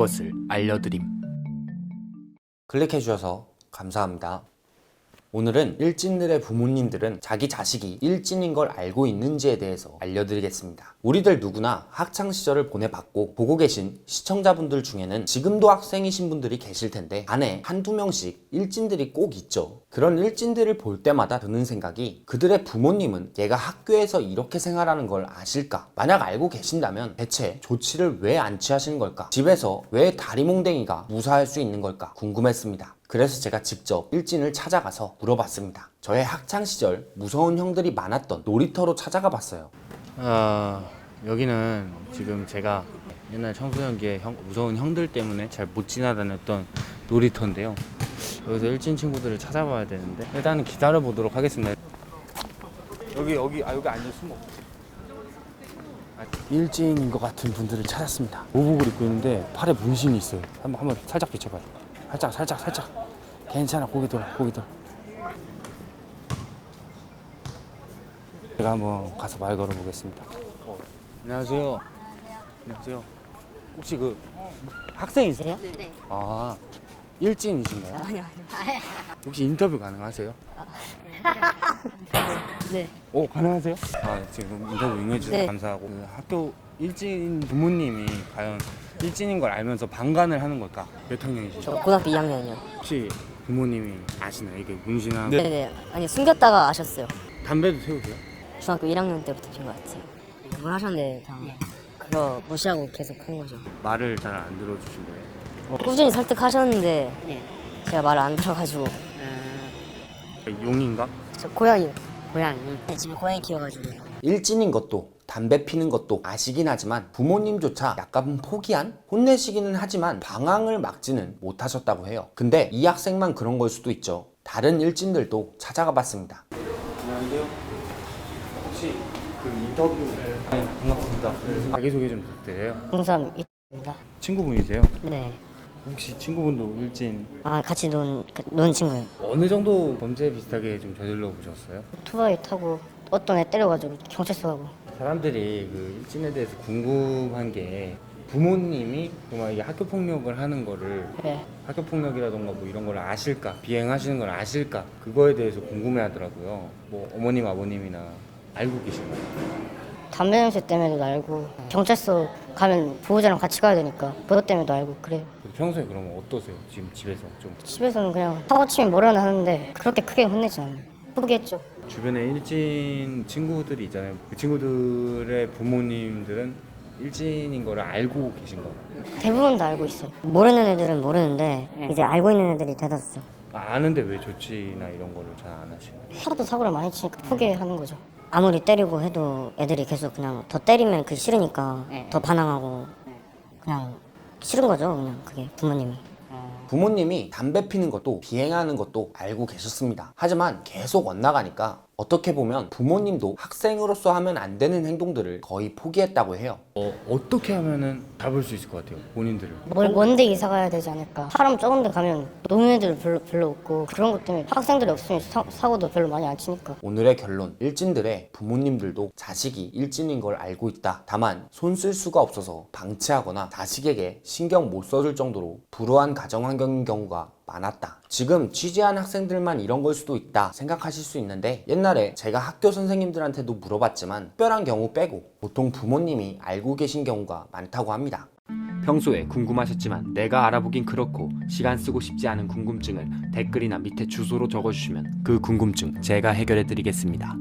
그것을 알려드림. 클릭해 주셔서 감사합니다. 오늘은 일진들의 부모님들은 자기 자식이 일진인 걸 알고 있는지에 대해서 알려드리겠습니다. 우리들 누구나 학창 시절을 보내봤고 보고 계신 시청자분들 중에는 지금도 학생이신 분들이 계실 텐데 안에 한두 명씩 일진들이 꼭 있죠. 그런 일진들을 볼 때마다 드는 생각이 그들의 부모님은 얘가 학교에서 이렇게 생활하는 걸 아실까? 만약 알고 계신다면 대체 조치를 왜 안 취하시는 걸까? 집에서 왜 다리몽댕이가 무사할 수 있는 걸까? 궁금했습니다. 그래서 제가 직접 일진을 찾아가서 물어봤습니다. 저의 학창 시절 무서운 형들이 많았던 놀이터로 찾아가 봤어요. 아 여기는 지금 제가 옛날 청소년기에 형, 무서운 형들 때문에 잘 못 지나다녔던 놀이터인데요. 여기서 일진 친구들을 찾아봐야 되는데 일단은 기다려 보도록 하겠습니다. 여기 여기 아 여기 앉아 숨어. 아, 일진인 것 같은 분들을 찾았습니다. 오복을 입고 있는데 팔에 문신이 있어요. 한번 한번 살짝 비춰봐요. 살짝 살짝 살짝. 괜찮아 고개 돌아 고개 돌아. 제가 한번 가서 말 걸어보겠습니다. 어, 안녕하세요. 안녕하세요. 혹시 그 학생이세요? 네. 아 일진이신가요? 아니요, 혹시 인터뷰 가능하세요? 네. 오 가능하세요? 아 지금 인터뷰 응해주셔서 네. 감사하고 그 학교 일진 부모님이 과연 일진인 걸 알면서 방관을 하는 걸까? 몇 학년이시죠? 저 고등학교 2학년이요. 혹시 부모님이 아시나요? 이게 문신하고 네. 네 아니 숨겼다가 아셨어요. 담배도 태우세요? 중학교 1학년 때부터 핀 것 같아요. 뭘 하셨는데 다 그거 무시하고 계속 한 거죠. 말을 잘 안 들어주신 거예요? 꾸준히 설득하셨는데 제가 말을 안 들어가지고 용인가? 저 고양이요. 고양이. 네, 지금 고양이 키워가지고. 일진인 것도 담배 피는 것도 아시긴 하지만 부모님조차 약간 포기한 혼내시기는 하지만 방황을 막지는 못하셨다고 해요. 근데 이 학생만 그런 걸 수도 있죠. 다른 일진들도 찾아가 봤습니다. 안녕하세요. 혹시 그 인터뷰 네, 반갑습니다. 자기소개 좀 부탁드려요. 홍삼 입니다. 친구분이세요? 네. 혹시 친구분도 일진 아 같이 논, 그, 논 친구예요. 어느 정도 범죄 비슷하게 좀 저질러 보셨어요? 오토바이 타고 어떤 애 때려가지고 경찰서 가고. 사람들이 그 일진에 대해서 궁금한 게 부모님이 정말 이게 학교 폭력을 하는 거를 네. 학교 폭력이라던가 뭐 이런 걸 아실까 비행하시는 걸 아실까 그거에 대해서 궁금해 하더라고요. 뭐 어머님 아버님이나 알고 계신가요? 담배 냄새 때문에도 알고 경찰서 가면 보호자랑 같이 가야 되니까 그것 때문에도 알고 그래요. 평소에 그러면 어떠세요? 지금 집에서 좀 집에서는 그냥 사고 치면 뭐라나 하는데 그렇게 크게 혼내지 않아요. 포기했죠. 주변에 일진 친구들이 있잖아요. 그 친구들의 부모님들은 일진인 거를 알고 계신 거예요. 대부분 다 알고 있어요. 모르는 애들은 모르는데 이제 알고 있는 애들이 대다수죠. 아, 아는데 왜 조치나 이런 거를 잘 안 하시나요? 하도 사고를 많이 치니까 포기하는 거죠. 아무리 때리고 해도 애들이 계속 그냥 더 때리면 그 싫으니까 더 반항하고 그냥 싫은 거죠. 그냥 그게 부모님이. 부모님이 담배 피는 것도 비행하는 것도 알고 계셨습니다. 하지만 계속 엇나가니까 어떻게 보면 부모님도 학생으로서 하면 안 되는 행동들을 거의 포기했다고 해요. 어, 어떻게 하면은 잡을 수 있을 것 같아요, 본인들을. 뭘 먼데 이사 가야 되지 않을까. 사람 적은 데 가면 노는 애들 별로, 별로 없고 그런 것 때문에 학생들이 없으면 사, 사고도 별로 많이 안 치니까. 오늘의 결론, 일진들의 부모님들도 자식이 일진인 걸 알고 있다. 다만 손 쓸 수가 없어서 방치하거나 자식에게 신경 못 써줄 정도로 불우한 가정 환경인 경우가 많았다. 지금 취재한 학생들만 이런 걸 수도 있다 생각하실 수 있는데 옛날에 제가 학교 선생님들한테도 물어봤지만 특별한 경우 빼고 보통 부모님이 알고 계신 경우가 많다고 합니다. 평소에 궁금하셨지만 내가 알아보긴 그렇고 시간 쓰고 싶지 않은 궁금증을 댓글이나 밑에 주소로 적어주시면 그 궁금증 제가 해결해 드리겠습니다.